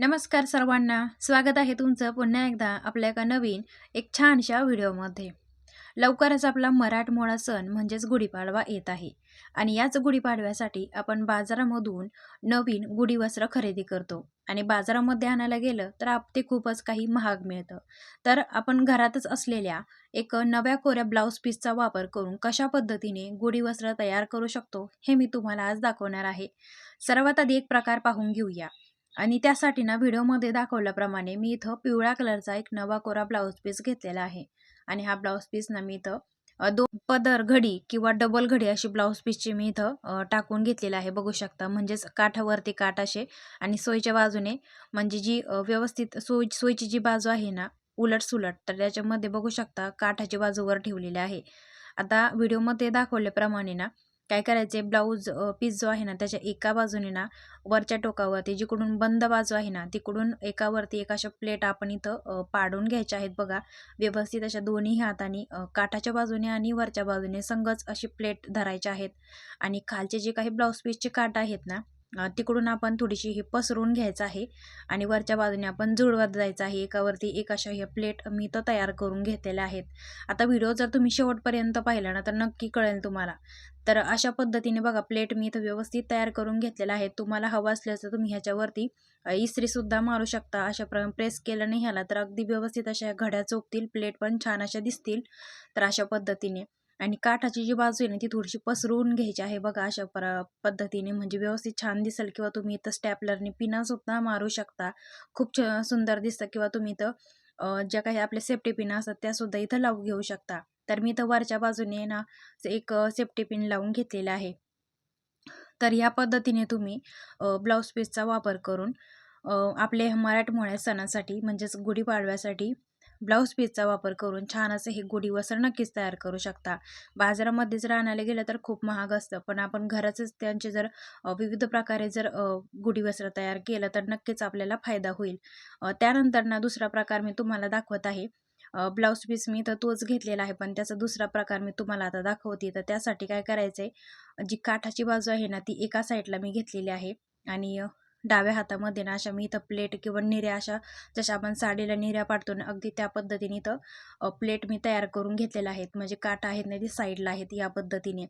नमस्कार सर्वांना. स्वागत आहे तुमचं पुन्हा एकदा आपल्या एका नवीन एक छानशा व्हिडिओमध्ये. लवकरच आपला मराठमोळा सण म्हणजेच गुढीपाडवा येत आहे. आणि याच गुढीपाडव्यासाठी आपण बाजारामधून नवीन गुढी वस्त्र खरेदी करतो. आणि बाजारामध्ये आणायला गेलं तर आप ते खूपच काही महाग मिळतं. तर आपण घरातच असलेल्या एक नव्या कोऱ्या ब्लाऊज पीसचा वापर करून कशा पद्धतीने गुढी वस्त्र तयार करू शकतो हे मी तुम्हाला आज दाखवणार आहे. सर्वात आधी एक प्रकार पाहून घेऊया. आणि त्यासाठी ना व्हिडिओमध्ये दाखवल्याप्रमाणे मी इथं पिवळ्या कलरचा एक नवा कोरा ब्लाऊज पीस घेतलेला आहे. आणि हा ब्लाऊज पीस ना मी इथं दोन पदर घडी किंवा डबल घडी अशी ब्लाऊज पीसची मी इथं टाकून घेतलेली आहे. बघू शकता म्हणजेच काठावरती काठ असे आणि सोयीच्या बाजूने म्हणजे जी व्यवस्थित सोय सोयीची जी बाजू आहे ना उलट सुलट तर त्याच्यामध्ये बघू शकता काठाची बाजूवर ठेवलेली आहे. आता व्हिडिओमध्ये दाखवल्याप्रमाणे ना काय करायचे ब्लाऊज पीस जो आहे ना त्याच्या एका बाजूने ना वरच्या टोकावरती जिकडून बंद बाजू आहे ना तिकडून एकावरती एक अशा प्लेट आपण इथं पाडून घ्यायच्या आहेत बघा. व्यवस्थित अशा दोन्ही हाताने काठाच्या बाजूने आणि वरच्या बाजूने संगच अशी प्लेट धरायच्या आहेत. आणि खालचे जे काही ब्लाऊज पीसचे काठ आहेत ना तिकडून आपण थोडीशी हे पसरून घ्यायचं आहे आणि वरच्या बाजूने आपण जुळवत जायचं आहे. एकावरती एक अशा ह्या प्लेट मी इथं तयार करून घेतलेल्या आहेत. आता व्हिडिओ जर तुम्ही शेवटपर्यंत पाहिला ना तर नक्की कळेल तुम्हाला. तर अशा पद्धतीने बघा प्लेट मी इथं व्यवस्थित तयार करून घेतलेला आहे. तुम्हाला हवं असल्यास तुम्ही ह्याच्यावरती इस्त्रीसुद्धा मारू शकता. अशा प्र प्रेस केलं नाही ह्याला तर अगदी व्यवस्थित अशा घड्या चोपतील प्लेट पण छान अशा दिसतील. तर अशा पद्धतीने. आणि काठाची जी बाजू आहे ना ती थोडीशी पसरवून घ्यायची आहे बघा अशा पर पद्धतीने. म्हणजे व्यवस्थित छान दिसेल किंवा तुम्ही इथं स्टॅपलरने पिनासुद्धा मारू शकता. खूप छ सुंदर दिसतं किंवा तुम्ही इथं ज्या काही आपल्या सेफ्टी पिन असतात त्यासुद्धा इथं लावून घेऊ शकता. तर मी इथं वरच्या बाजूने ना एक सेफ्टी पिन लावून घेतलेला आहे. तर ह्या पद्धतीने तुम्ही ब्लाऊज पीसचा वापर करून आपले मराठमोळ्या सणासाठी म्हणजेच गुढीपाडव्यासाठी ब्लाऊज पीसचा वापर करून छान असं हे गुढी वस्त्र नक्कीच तयार करू शकता. बाजारामध्ये जर आणायला गेलं तर खूप महाग असतं. पण आपण घराचंच त्यांचे जर विविध प्रकारे जर अ, गुढी वस्त्र तयार केलं तर नक्कीच आपल्याला फायदा होईल. त्यानंतर ना दुसरा प्रकार मी तुम्हाला दाखवत आहे. ब्लाऊज पीस मी तर तोच घेतलेला आहे. पण त्याचा दुसरा प्रकार मी तुम्हाला आता दाखवते. तर त्यासाठी काय करायचं आहे जी काठाची बाजू आहे ना ती एका साईडला मी घेतलेली आहे. आणि डाव्या हातामध्ये ना अशा मी इथं प्लेट किंवा निऱ्या अशा जशा आपण साडीला निऱ्या पाडतो ना अगदी त्या पद्धतीने इथं प्लेट मी तयार करून घेतलेल्या आहेत. म्हणजे काठ आहेत ना ती साईडला आहेत या पद्धतीने.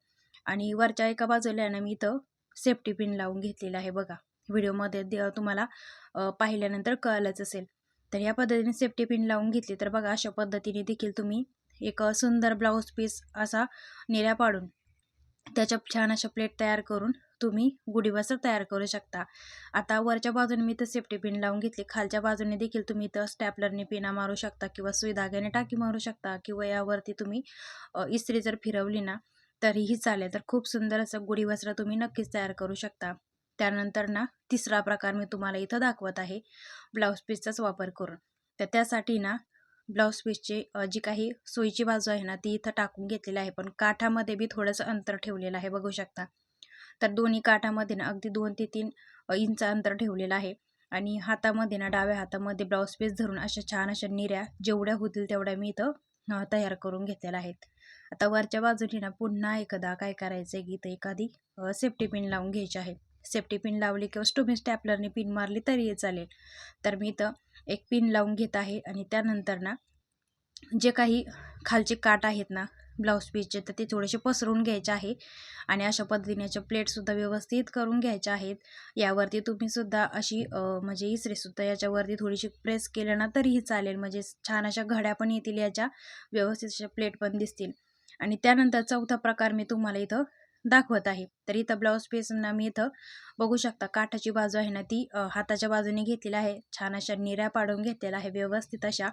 आणि वरच्या एका बाजूला ना मी इथं सेफ्टी पिन लावून घेतलेलं आहे बघा. व्हिडिओमध्ये दे- तुम्हाला पाहिल्यानंतर कळलंच असेल. तर या पद्धतीने सेफ्टी पिन लावून घेतली तर बघा अशा पद्धतीने देखील तुम्ही एक सुंदर ब्लाऊज पीस असा निऱ्या पाडून त्याच्या छान अशा प्लेट तयार करून तुम्ही गुढी तयार करू शकता. आता वरच्या बाजूने मी इथं सेफ्टी पिन लावून घेतली. खालच्या बाजूने देखील तुम्ही इथं स्टॅपलरने पिना मारू शकता किंवा सुई धाग्याने टाकी मारू शकता किंवा यावरती तुम्ही इस्त्री जर फिरवली ना तरीही चालेल. तर खूप सुंदर असं गुढी वस्त्र तुम्ही नक्कीच तयार करू शकता. त्यानंतर ना तिसरा प्रकार मी तुम्हाला इथं दाखवत आहे. ब्लाऊज पीसचाच वापर करून. तर त्यासाठी ना ब्लाऊज पीसची जी काही सोयीची बाजू आहे ना ती इथं टाकून घेतलेली आहे. पण काठामध्ये बी थोडंसं अंतर ठेवलेलं आहे बघू शकता. तर दोन्ही काठामध्ये ना अगदी दोन ते तीन इंच अंतर ठेवलेलं आहे. आणि हातामध्ये ना डाव्या हातामध्ये ब्लाऊज पीस धरून अशा छान अशा निऱ्या जेवढ्या होतील तेवढ्या मी इथं तयार करून घेतलेल्या आहेत. आता वरच्या बाजूने ना पुन्हा एकदा काय करायचं आहे की इथं एखादी सेफ्टी पिन लावून घ्यायची आहे. सेफ्टी पिन लावली किंवा स्टोमी स्टॅपलरने पिन मारली तरी चालेल. तर मी इथं एक पिन लावून घेत आहे आणि त्यानंतर ना जे काही खालचे काठ आहेत ना ब्लाऊज पीसचे तर ते थोडेसे पसरून घ्यायचे आहे. आणि अशा पद्धतीने याच्या प्लेटसुद्धा व्यवस्थित करून घ्यायच्या आहेत. यावरती तुम्ही सुद्धा अशी म्हणजे इसरीसुद्धा याच्यावरती थोडीशी प्रेस केलं ना तरीही चालेल. म्हणजे छान अशा घड्या पण येतील याच्या व्यवस्थित अशा प्लेट पण दिसतील. आणि त्यानंतर चौथा प्रकार मी तुम्हाला इथं दाखवत आहे. तर इथं ब्लाऊज पीसना मी इथं बघू शकता काठाची बाजू आहे ना ती हाताच्या बाजूने घेतलेली आहे. छान अशा निऱ्या पाडून घेतलेल्या आहे. व्यवस्थित अशा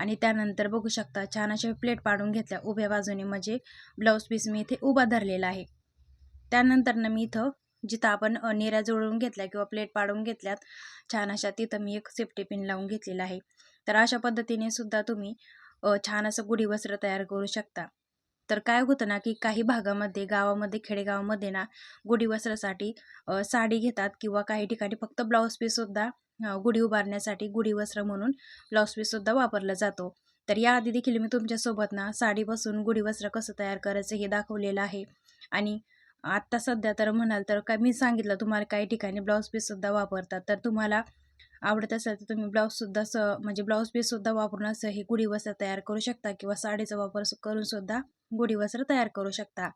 आणि त्यानंतर बघू शकता छान अशा प्लेट पाडून घेतल्या उभ्या बाजूने. म्हणजे ब्लाऊज पीस मी इथे उभा धरलेला आहे. त्यानंतर ना मी इथं जिथं आपण निऱ्या जुळवून घेतल्या किंवा प्लेट पाडून घेतल्यात छान अशा तिथं मी एक सेफ्टी पिन लावून घेतलेला आहे. तर अशा पद्धतीने सुद्धा तुम्ही छान असं गुढी वस्त्र तयार करू शकता. तर काय होतं ना की काही भागामध्ये गावामध्ये खेडेगावामध्ये ना गुढी वस्त्रासाठी साडी घेतात किंवा काही ठिकाणी फक्त ब्लाऊज पीससुद्धा गुढी उभारण्यासाठी गुढी वस्त्र म्हणून ब्लाऊज पीससुद्धा वापरला जातो. तर याआधी देखील मी तुमच्यासोबत ना साडीपासून गुढी वस्त्र कसं तयार करायचं हे दाखवलेलं आहे. आणि आत्ता सध्या तर म्हणाल तर काय मी सांगितलं तुम्हाला काही ठिकाणी ब्लाऊज पीससुद्धा वापरतात. तर तुम्हाला आवडत असेल तर तुम्ही ब्लाऊजसुद्धा स म्हणजे ब्लाऊज पीससुद्धा वापरून असं हे गुढी वस्त्र तयार करू शकता किंवा साडीचा वापर करूनसुद्धा गुढीवस्त्र तयार करू शकता.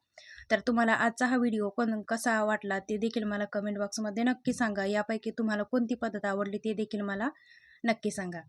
तर तुम्हाला आजचा हा व्हिडिओ कोण कसा वाटला ते देखील मला कमेंट बॉक्समध्ये नक्की सांगा. यापैकी तुम्हाला कोणती पद्धत आवडली ते देखील मला नक्की सांगा.